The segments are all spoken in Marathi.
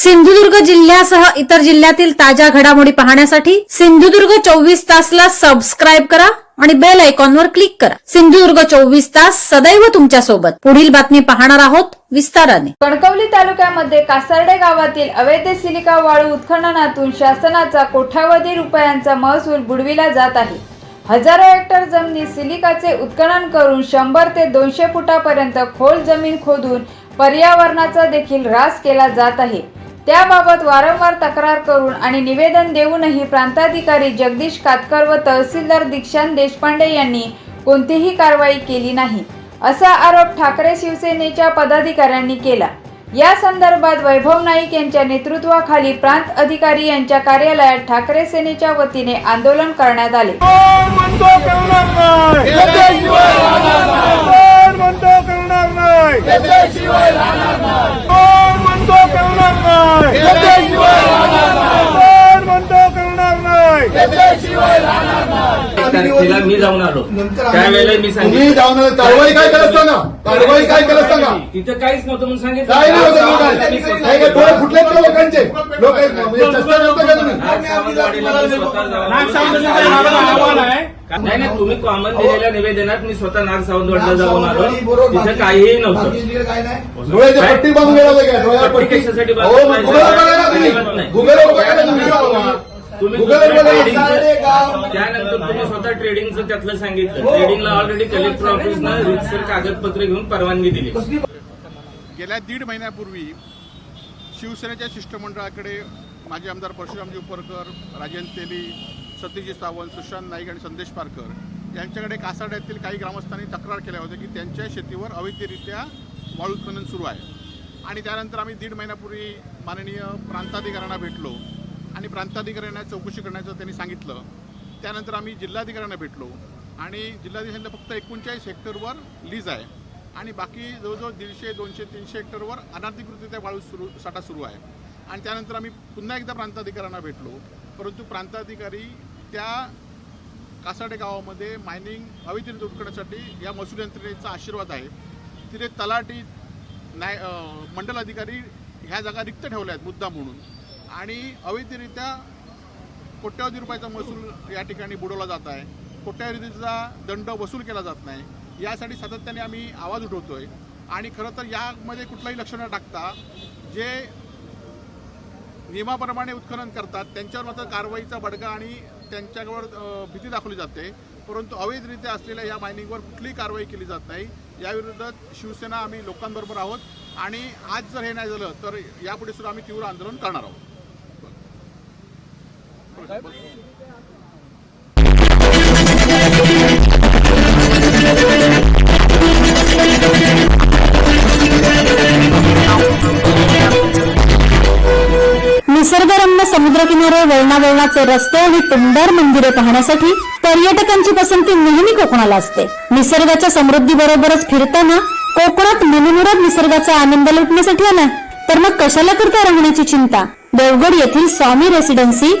सिंधुदुर्ग जिल्ह्यासह इतर जिल्ह्यातील ताज्या घडामोडी पाहण्यासाठी सिंधुदुर्ग चोवीस तासला सबस्क्राईब करा आणि बेल आयकॉनवर क्लिक करा. सिंधुदुर्ग चोवीस तास सदैव तुमच्यासोबत पुढील बातमी पाहणार आहोत विस्ताराने. कणकवली तालुक्यामध्ये कासर्डे गावातील अवैध सिलिका वाळू उत्खननातून शासनाचा कोट्यावधी रुपयांचा महसूल बुडविला जात आहे. हजारो हेक्टर जमिनी सिलिकाचे उत्खनन करून शंभर ते दोनशे फुटापर्यंत खोल जमीन खोदून पर्यावरणाचा देखील ऱ्हास केला जात आहे. त्याबाबत वारंवार तक्रार करून आणि निवेदन देऊनही प्रांताधिकारी जगदीश कातकर व तहसीलदार दीक्षांत देशपांडे यांनी कोणतीही कारवाई केली नाही असा आरोप ठाकरे शिवसेनेच्या पदाधिकाऱ्यांनी केला. या संदर्भात वैभव नाईक यांच्या नेतृत्वाखाली प्रांत अधिकारी यांच्या कार्यालयात ठाकरे सेनेच्या वतीने आंदोलन करण्यात आले कोण म्हणतो करणार नाही कोण म्हणतो करणार नाही कोण म्हणतो करणार नाही कोण म्हणतो करणार नाही तारखेला मी जाऊन आलो. त्यावेळेला मी तुम्ही सांगितलं. जाऊन आले. कारवाई काय केलं सांगा कारवाई काय केलं सांगा तिथं काहीच नव्हतं म्हणून सांगितलं. काय नाही होतं लोकांना? मी स्वतः- काय काय डोळे फुटले का लोकांचे. लोक म्हणजे चष्मा नव्हता का तुम्ही? नाग सावंतवाडीला मी स्वतः जाऊन- नाग सावंतवाडीचा आम्हाला अहवाल आहे. नाही नाही तुम्ही कॉमन दिलेल्या निवेदनात मी स्वतः नाग सावंतवाडीला जाऊन आलो. तिथं काहीही नव्हतं. डोळ्याची पट्टी बांधून गेला होता का? डोळ्याला पट्टी पट्टी कशासाठी बांधून मग तुम्ही. तुम्ही. तुम्ही ट्रेडिंगचं- त्यानंतर तुम्ही स्वतः ट्रेडिंगचं त्यातलं सांगितलं. ट्रेडिंगला ऑलरेडी कलेक्टर ऑफिसनं रितसर कागदपत्र घेऊन परवानगी दिली. गेल्या दीड महिन्यापूर्वी शिवसेनेच्या शिष्टमंडळाकडे माजी आमदार परशुरामजी उपरकर राजेंद्र तेली सत्यजित सावंत सुशांत नाईक आणि संदेश पारकर यांच्याकडे कासाड्यातील काही ग्रामस्थांनी तक्रार केल्या होत्या की त्यांच्या शेतीवर अवैधरित्या वाळू उत्खनन सुरू आहे. आणि त्यानंतर आम्ही दीड महिन्यापूर्वी माननीय प्रांताधिकाऱ्यांना भेटलो. आणि प्रांताधिकाऱ्यांना चौकशी करण्याचं त्यांनी सांगितलं. त्यानंतर आम्ही जिल्हाधिकाऱ्यांना भेटलो. आणि जिल्हाधिकाऱ्यांना फक्त एकोणचाळीस हेक्टरवर लीज आहे. आणि बाकी जवळजवळ दीडशे दोनशे तीनशे हेक्टरवर अनाधिकृतरित्या वाळू सुरू साठा सुरू आहे. आणि त्यानंतर आम्ही पुन्हा एकदा प्रांताधिकाऱ्यांना भेटलो. परंतु प्रांताधिकारी त्या कासाडे गावामध्ये मायनिंग हवेतील दूर करण्यासाठी या महसूल यंत्रणेचा आशीर्वाद आहे. तिथे तलाठी न्याय मंडल अधिकारी ह्या जागा रिक्त ठेवल्या आहेत मुद्दा म्हणून. आणि अवैधरित्या कोट्यावधी रुपयाचा महसूल या ठिकाणी बुडवला जात आहे. कोट्यावधीचा दंड वसूल केला जात नाही. यासाठी सातत्याने आम्ही आवाज उठवतो आहे आणि खरं तर यामध्ये कुठलाही लक्ष न टाकता जे नियमाप्रमाणे उत्खनन करतात त्यांच्यावर मात्र कारवाईचा बडगा आणि त्यांच्यावर भीती दाखवली जाते. परंतु अवैधरित्या असलेल्या या मायनिंगवर कुठलीही कारवाई केली जात नाही. याविरुद्ध शिवसेना आम्ही लोकांबरोबर आहोत. आणि आज जर हे नाही झालं तर यापुढे सुद्धा आम्ही तीव्र आंदोलन करणार आहोत. निसर्गरम्य समुद्रकिनारे वळणावळणाचे रस्ते आणि टुमदार मंदिरे पाहण्यासाठी पर्यटकांची पसंती नेहमी कोकणाला असते. निसर्गाच्या समृद्धी बरोबरच फिरताना कोकणात मनमुराद निसर्गाचा आनंद लुटण्यासाठी आला. तर मग कशाला करता राहण्याची चिंता? देवगड येथील Swami residency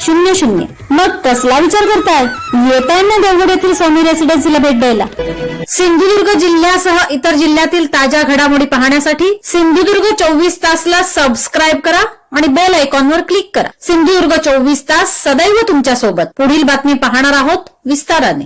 शून्य शून्य. मग कसला विचार करताय? येताय ना देवगड्यातील येथील स्वामी रेसिडेन्सीला भेट द्यायला. सिंधुदुर्ग जिल्ह्यासह इतर जिल्ह्यातील ताज्या घडामोडी पाहण्यासाठी सिंधुदुर्ग चोवीस तासला सबस्क्राईब करा आणि बेल आयकॉनवर क्लिक करा. सिंधुदुर्ग चोवीस तास सदैव तुमच्यासोबत पुढील बातमी पाहणार आहोत विस्ताराने.